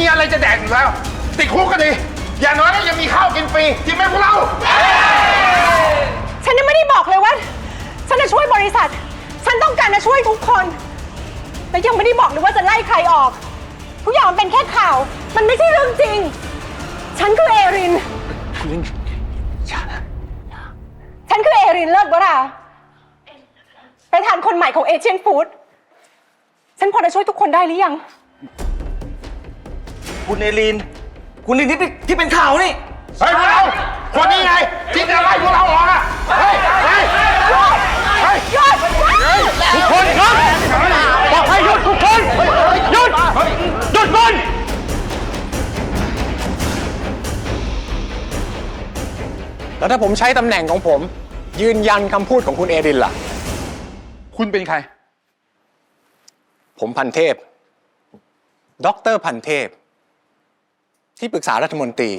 มีอะไรจะแดกอยู่แล้ว ติดคุกก็ดี อย่างน้อยก็ยังมีข้าวกินฟรีจริงไหมพวกเรา ฉันยังไม่ได้บอกเลยว่า ฉันจะช่วยบริษัท ฉันต้องการจะช่วยทุกคน แต่ยังไม่ได้บอกเลยว่าจะไล่ใครออก ทุกอย่างมันเป็นแค่ข่าว มันไม่ใช่เรื่องจริง ฉันคือเอริน ฉันคือเอรินเลิศวราประธานคนใหม่ของเอเชียนฟู้ด พอจะช่วยทุกคนได้หรือยัง คุณเอลีน คุณลินที่เป็นที่เป็นข่าวนี่ เฮ้ยพวกเราคนนี้ไงที่จะไล่พวกเราออกอะเฮ้ยเฮ้ยเฮ้ยหยุดทุกคนครับบอกให้หยุดทุกคนหยุดหยุดก่อนแล้วถ้าผมใช้ตำแหน่งของผม ยืนยันคำพูดของคุณเอรินล่ะ คุณเป็นใคร ผมพันเทพด็อกเตอร์พันเทพที่ปรึกษารัฐมนตรี